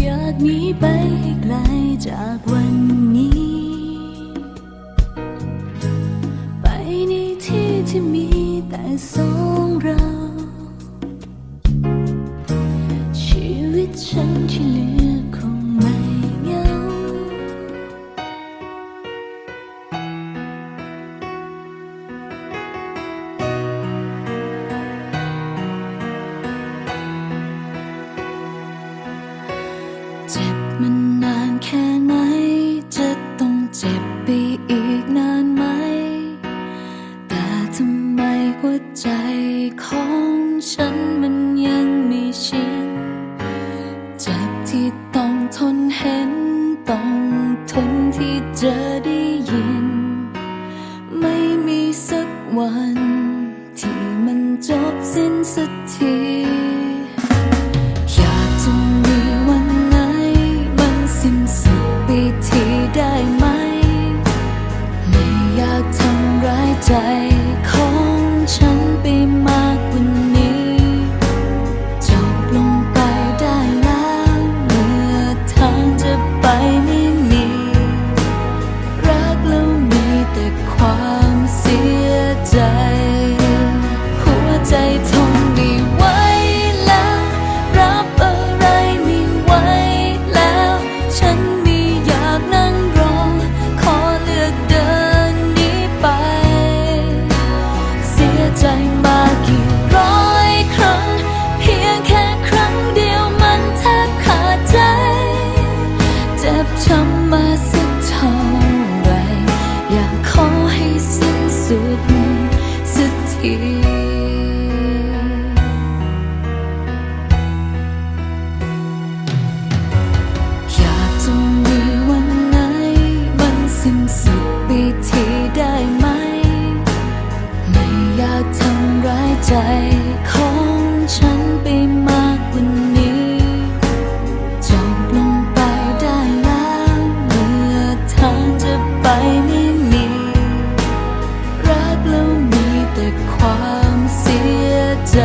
อยากหนีไปให้ไกลจากวันนี้ ไปในที่ที่มีแต่สองเรา แค่ไหน จะต้องเจ็บไปอีกนานไหม แต่ทำไมหัวใจของฉันมันยังม่ชินเจ็บที่ต้องทนเห็น ต้องทนที่เจอ ใจของฉันไปมากกว่านี้จบลงไปได้แล้วเมื่อทางจะไปไม่มี รักแล้วมีแต่ความเสียใจ